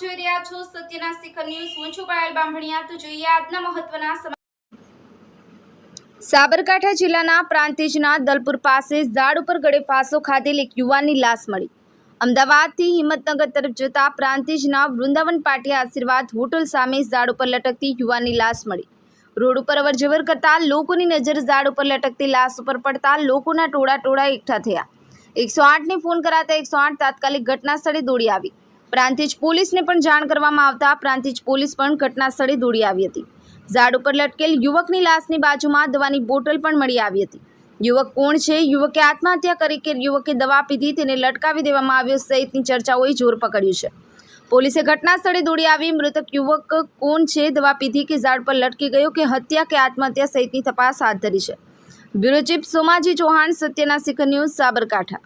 સત્યના શિખર ન્યૂઝ, હું છું પાયલ બામભણિયા તો જોઈએ આજના મહત્વના સાબરકાંઠા જિલ્લાના પ્રાંતિજના દલપુર પાસે ઝાડ ઉપર ગળે ફાંસો ખાધેલ એક યુવાનની લાશ મળી. અમદાવાદથી હિંમતનગર તરફ જતા પ્રાંતિજના વૃંદાવન પાટિયા આશીર્વાદ હોટલ સામે ઝાડ ઉપર લટકતી યુવાનની લાશ મળી. રોડ ઉપર અવરજવર કરતા લોકોની નજર ઝાડ ઉપર લટકતી લાશ ઉપર પડતા લોકોના ટોળા ટોળા એકઠા થયા. એકસો આઠને ફોન કરાતા એકસો આઠ તાત્કાલિક ઘટના સ્થળે દોડી આવી. પ્રાંતિજ પોલીસને પણ જાણ કરવામાં આવતા પ્રાંતિજ પોલીસ પણ ઘટના સ્થળે દોડી આવી હતી. ઝાડ ઉપર લટકેલ યુવકની લાશની બાજુમાં દવાની બોટલ પણ મળી આવી હતી. યુવક કોણ છે? યુવકે આત્મહત્યા કરી કે યુવકે દવા પીધી તેને લટકાવી દેવામાં આવ્યો સહિતની ચર્ચાઓએ જોર પકડ્યું છે. પોલીસે ઘટના સ્થળે દોડી આવી મૃતક યુવક કોણ છે? દવા પીધી કે ઝાડ પર લટકી ગયો કે હત્યા કે આત્મહત્યા સહિતની તપાસ હાથ ધરી છે. બ્યુરો ચીફ સોમાજી ચૌહાણ, સત્યના શિખર ન્યૂઝ સાબરકાંઠા.